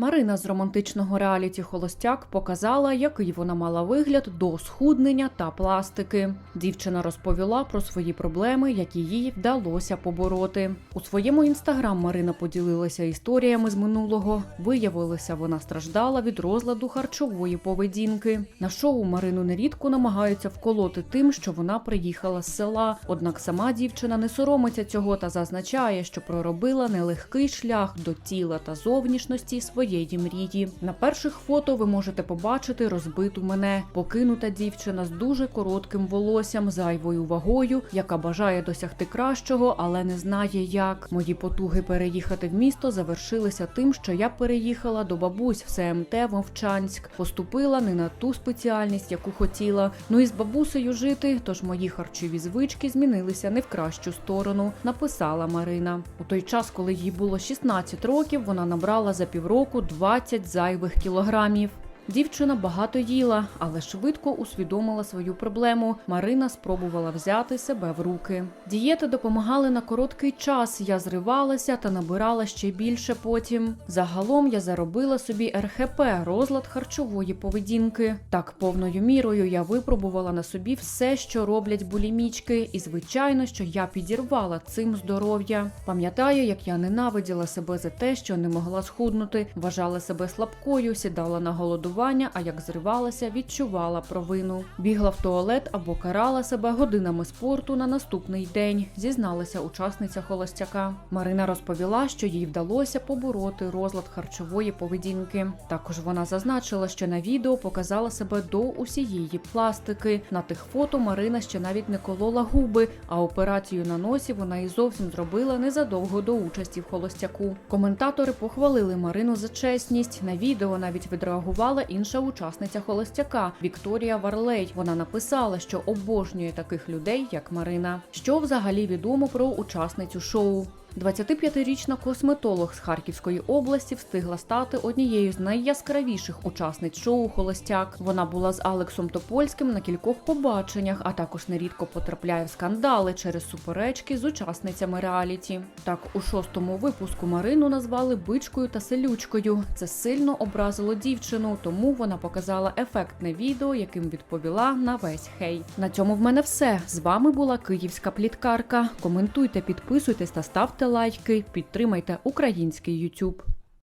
Марина з романтичного реаліті Холостяк показала, який вона мала вигляд до схуднення та пластики. Дівчина розповіла про свої проблеми, які їй вдалося побороти. У своєму інстаграм Марина поділилася історіями з минулого. Виявилося, вона страждала від розладу харчової поведінки. На шоу Марину нерідко намагаються вколоти тим, що вона приїхала з села. Однак сама дівчина не соромиться цього та зазначає, що проробила нелегкий шлях до тіла та зовнішності своєї мрії. На перших фото ви можете побачити розбиту мене, покинута дівчина з дуже коротким волоссям, зайвою вагою, яка бажає досягти кращого, але не знає як. Мої потуги переїхати в місто завершилися тим, що я переїхала до бабусь в СМТ Вовчанськ, поступила не на ту спеціальність, яку хотіла. Ну і з бабусею жити, тож мої харчові звички змінилися не в кращу сторону, написала Марина. У той час, коли їй було 16 років, вона набрала за півроку 20 зайвих кілограмів. Дівчина багато їла, але швидко усвідомила свою проблему. Марина спробувала взяти себе в руки. Дієти допомагали на короткий час. Я зривалася та набирала ще більше потім. Загалом я заробила собі РХП розлад харчової поведінки. Так повною мірою я випробувала на собі все, що роблять булімічки, і звичайно, що я підірвала цим здоров'я. Пам'ятаю, як я ненавиділа себе за те, що не могла схуднути, вважала себе слабкою, сідала на голодування, а як зривалася, відчувала провину. Бігла в туалет або карала себе годинами спорту на наступний день, зізналася учасниця холостяка. Марина розповіла, що їй вдалося побороти розлад харчової поведінки. Також вона зазначила, що на відео показала себе до усієї пластики. На тих фото Марина ще навіть не колола губи, а операцію на носі вона і зовсім зробила незадовго до участі в холостяку. Коментатори похвалили Марину за чесність. На відео навіть відреагувала інша учасниця холостяка Вікторія Варлей. Вона написала, що обожнює таких людей, як Марина. Що взагалі відомо про учасницю шоу? 25-річна косметолог з Харківської області встигла стати однією з найяскравіших учасниць шоу Холостяк. Вона була з Алексом Топольським на кількох побаченнях, а також нерідко потрапляє в скандали через суперечки з учасницями реаліті. Так, у шостому випуску Марину назвали бичкою та селючкою. Це сильно образило дівчину, тому вона показала ефектне відео, яким відповіла на весь хей. На цьому в мене все. З вами була київська пліткарка. Коментуйте, підписуйтесь та ставте лайки. Підтримайте український YouTube.